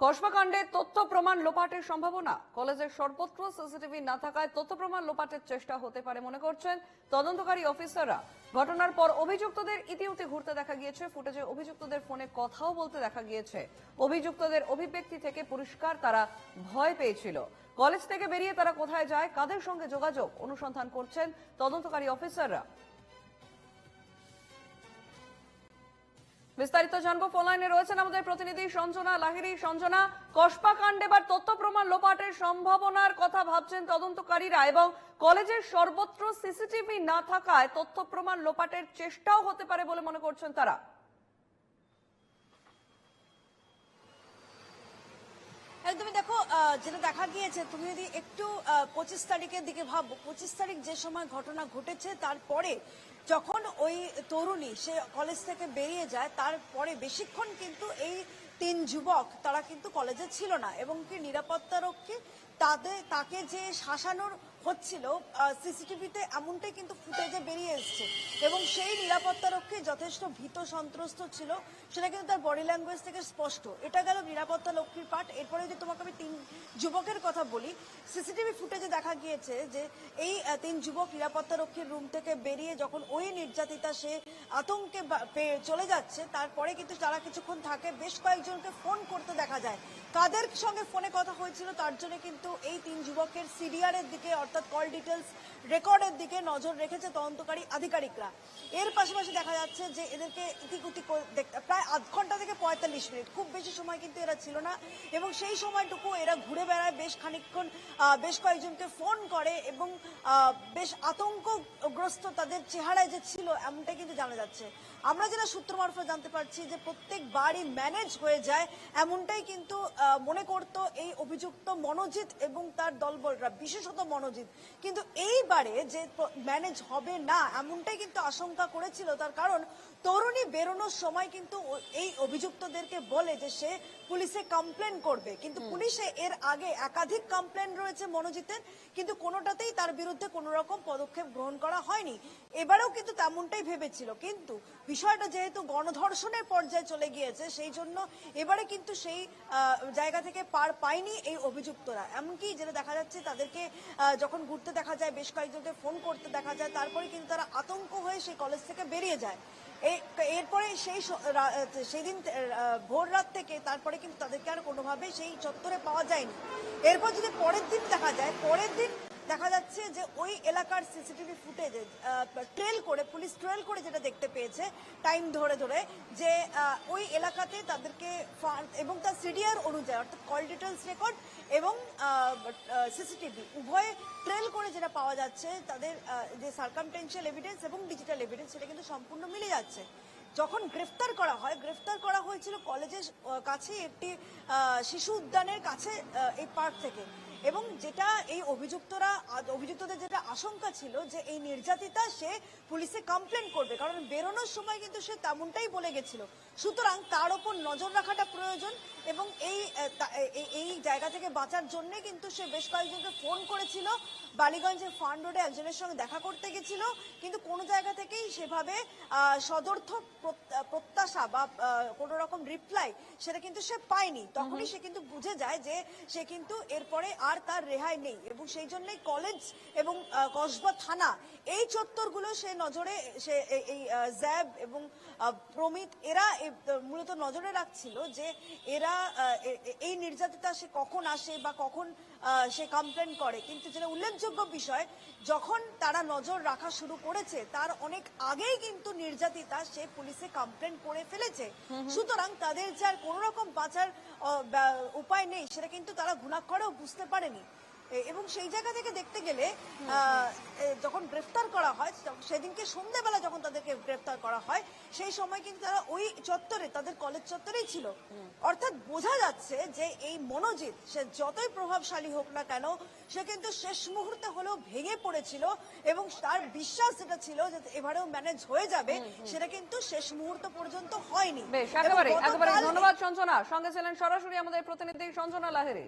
কসবাকাণ্ডে তথ্য প্রমাণ লোপাটের সম্ভাবনা। কলেজের সর্বত্র সিসিটিভি না থাকায় তথ্য প্রমাণ লোপাটের চেষ্টা হতে পারে মনে করছেন তদন্তকারী অফিসাররা। ঘটনার পর অভিযুক্তদের ইতিউতি ঘুরতে দেখা গিয়েছে, ফুটেজে অভিযুক্তদের ফোনে কথাও বলতে দেখা গিয়েছে। অভিযুক্তদের অভিব্যক্তি থেকে পরিষ্কার তারা ভয় পেয়েছিল। কলেজ থেকে বেরিয়ে তারা কোথায় যায়, কাদের সঙ্গে যোগাযোগ, অনুসন্ধান করছেন তদন্তকারী অফিসাররা। বিস্তারিত জানব ফোনলাইনে রয়েছেন আমাদের প্রতিনিধি সঞ্জনা লাহিরি সঞ্জনা কসবা কাণ্ডে বা তথ্য প্রমাণ লোপাটের সম্ভাবনার কথা ভাবছেন তদন্তকারীরা এবং কলেজের সর্বত্র সিসিটিভি না থাকায় তথ্য প্রমাণ লোপাটের চেষ্টাও হতে পারে বলে মনে করছেন তারা। যেটা দেখা গিয়েছে, তুমি যদি একটু পঁচিশ তারিখের দিকে ভাবো, পঁচিশ তারিখ যে সময় ঘটনা ঘটেছে, তারপরে যখন ওই তরুণী, সে কলেজ থেকে বেরিয়ে যায়, তারপরে বেশিক্ষণ কিন্তু এই তিন যুবক, তারা কিন্তু কলেজে ছিল না এবং কি নিরাপত্তারক্ষী তাদের, তাকে যে শাসানোর হচ্ছিল সিসিটিভিতে এমনটাই কিন্তু ফুটেজে বেরিয়ে এসছে। এবং সেই নিরাপত্তা রক্ষী যথেষ্ট ভীত সন্ত্রস্ত ছিল, সেটা কিন্তু তার বডি ল্যাঙ্গুয়েজ থেকে স্পষ্ট। এটা গেল নিরাপত্তা লক্ষ্মীর পাঠ। এরপরে যদি তোমাকে আমি তিন যুবকের কথা বলি, সিসিটিভি ফুটেজে দেখা গিয়েছে যে এই তিন যুবক নিরাপত্তা রক্ষীর রুম থেকে বেরিয়ে যখন ওই নির্যাতিতা সে আতঙ্কে চলে যাচ্ছে, তারপরে কিন্তু তারা কিছুক্ষণ থাকে, বেশ কয়েকজনকে ফোন করতে দেখা যায়। কাদের সঙ্গে ফোনে কথা হয়েছিল, তার জন্য কিন্তু এই তিন যুবকের সিডিআর এর দিকে কল ডিটেলস রেকর্ডের দিকে নজর রেখেছে তদন্তকারী আধিকারিকরা। এর পাশাপাশি দেখা যাচ্ছে যে এদেরকে ইতিকুতি দেখতে প্রায় আধ ঘণ্টা থেকে পঁয়তাল্লিশ মিনিট খুব বেশি সময় কিন্তু এরা ছিল না এবং সেই সময়টুকু এরা ঘুরে বেড়ায় বেশ খানিকক্ষণ আহ, বেশ কয়েকজনকে ফোন করে এবং বেশ আতঙ্কগ্রস্ত তাদের চেহারায় যে ছিল এমনটাই কিন্তু জানা যাচ্ছে। আমরা যেটা সূত্র মারফত জানতে পারছি যে প্রত্যেক প্রত্যেকবারই ম্যানেজ হয়ে যায় এমনটাই কিন্তু মনে করতো এই অভিযুক্ত মনোজিৎ এবং তার দলবলরা বিশেষত মনোজিৎ। কিন্তু এইবারে যে ম্যানেজ হবে না এমনটাই কিন্তু আশঙ্কা করেছিল। তার কারণ তরুণী বেরোনোর সময় কিন্তু এই অভিযুক্তদেরকে বলে যে সে পুলিশে কমপ্লেন করবে। কিন্তু পুলিশে এর আগে একাধিক কমপ্লেন রয়েছে মনোজিতের কিন্তু কোনোটাতেই তার বিরুদ্ধে কোনো রকম পদক্ষেপ গ্রহণ করা হয়নি। এবারেও কিন্তু তেমনটাই ভেবেছিল। কিন্তু বিষয়টা যেহেতু গণধর্ষণের পর্যায়ে চলে গিয়েছে সেই জন্য এবারে কিন্তু সেই জায়গা থেকে পার পায়নি এই অভিযুক্তরা। এমনকি যেটা দেখা যাচ্ছে তাদেরকে আহ, যখন ঘুরতে দেখা যায়, বেশ কয়েকজনকে ফোন করতে দেখা যায়, তারপরে কিন্তু তারা আতঙ্ক হয়ে সেই কলেজ থেকে বেরিয়ে যায়। এরপরে সেই সেই দিন সেদিন ভোর রাত থেকে তারপরে কিন্তু তাদেরকে আর কোনোভাবে সেই চত্বরে পাওয়া যায়নি। এরপর যদি পরের দিন দেখা যায়, পরের দিন দেখা যাচ্ছে যে ওই এলাকার সিসিটিভি ফুটেজে ট্রেল করে পুলিশ ট্রেল করে যেটা দেখতে পেয়েছে টাইম ধরে ধরে যে ওই এলাকাতে তাদেরকে এবং তার সিডিআর অনুযায়ী, অর্থাৎ কল ডিটেলস রেকর্ড এবং সিসিটিভি উভয়ে ট্রেল করে যেটা পাওয়া যাচ্ছে, তাদের যে সার্কামটেন্সিয়াল এভিডেন্স এবং ডিজিটাল এভিডেন্স সেটা কিন্তু সম্পূর্ণ মিলে যাচ্ছে। যখন গ্রেফতার করা হয়, গ্রেফতার করা হয়েছিল কলেজের কাছে একটি শিশু উদ্যানের কাছে এই পার্ক থেকে। এবং যেটা এই অভিযুক্তরা অভিযুক্তদের যেটা আশঙ্কা ছিল যে এই নির্যাতিতা সে পুলিশে কমপ্লেন করবে কারণ বেরোনোর সময় কিন্তু সে তেমনটাই বলে গেছিল। সুতরাং তার ওপর নজর রাখাটা প্রয়োজন এবং এই এই- জায়গা থেকে বাঁচার জন্য কিন্তু সে বেশ কয়েকজনকে ফোন করেছিল। বালিগঞ্জের ফান্ড রোডে একজনের সঙ্গে দেখা করতে গেছিল কিন্তু কোনো জায়গা থেকেই সেভাবে আহ, সদর্থ প্রত- প্রত্যাশা বা কোনো রকম রিপ্লাই সেটা কিন্তু সে পায়নি। তখনই সে কিন্তু বুঝে যায় যে সে কিন্তু এরপরে আর তার রেহাই নেই। এবং সেই জন্যই কলেজ এবং কসবা থানা এই চত্বরগুলো সে নজরে সে এই- জ্যাব এবং প্রমিত এরা মূলত নজরে রাখছিল যে এরা এই নির্যাতিতা সে কখন আসে বা কখন সে কমপ্লেন করে। কিন্তু যেটা উল্লেখযোগ্য বিষয় যখন তারা নজর রাখা শুরু করেছে তার অনেক আগেই কিন্তু নির্যাতিতা সে পুলিশে কমপ্লেন করে ফেলেছে। সুতরাং তাদের যে আর কোনো রকম বাঁচার উপায় নেই সেটা কিন্তু তারা ঘুণাক্ষরেও বুঝতে পারেনি। এবং সেই জায়গা থেকে দেখতে গেলে যখন গ্রেফতার করা হয় সেদিনকে সন্ধ্যেবেলা যখন তাদেরকে গ্রেফতার করা হয় সেই সময় কিন্তু তারা ওই চত্বরে তাদের কলেজ চত্বরেই ছিল। অর্থাৎ বোঝা যাচ্ছে যে এই মনোজিৎ সে যতই প্রভাবশালী হোক না কেন সে কিন্তু শেষ মুহূর্তে হলেও ভেঙে পড়েছিল এবং তার বিশ্বাস যেটা ছিল যে এবারেও ম্যানেজ হয়ে যাবে সেটা কিন্তু শেষ মুহূর্ত পর্যন্ত হয়নি। ধন্যবাদ সঞ্জনা। সঙ্গে ছিলেন সরাসরি আমাদের প্রতিনিধি সঞ্জনা লাহিরি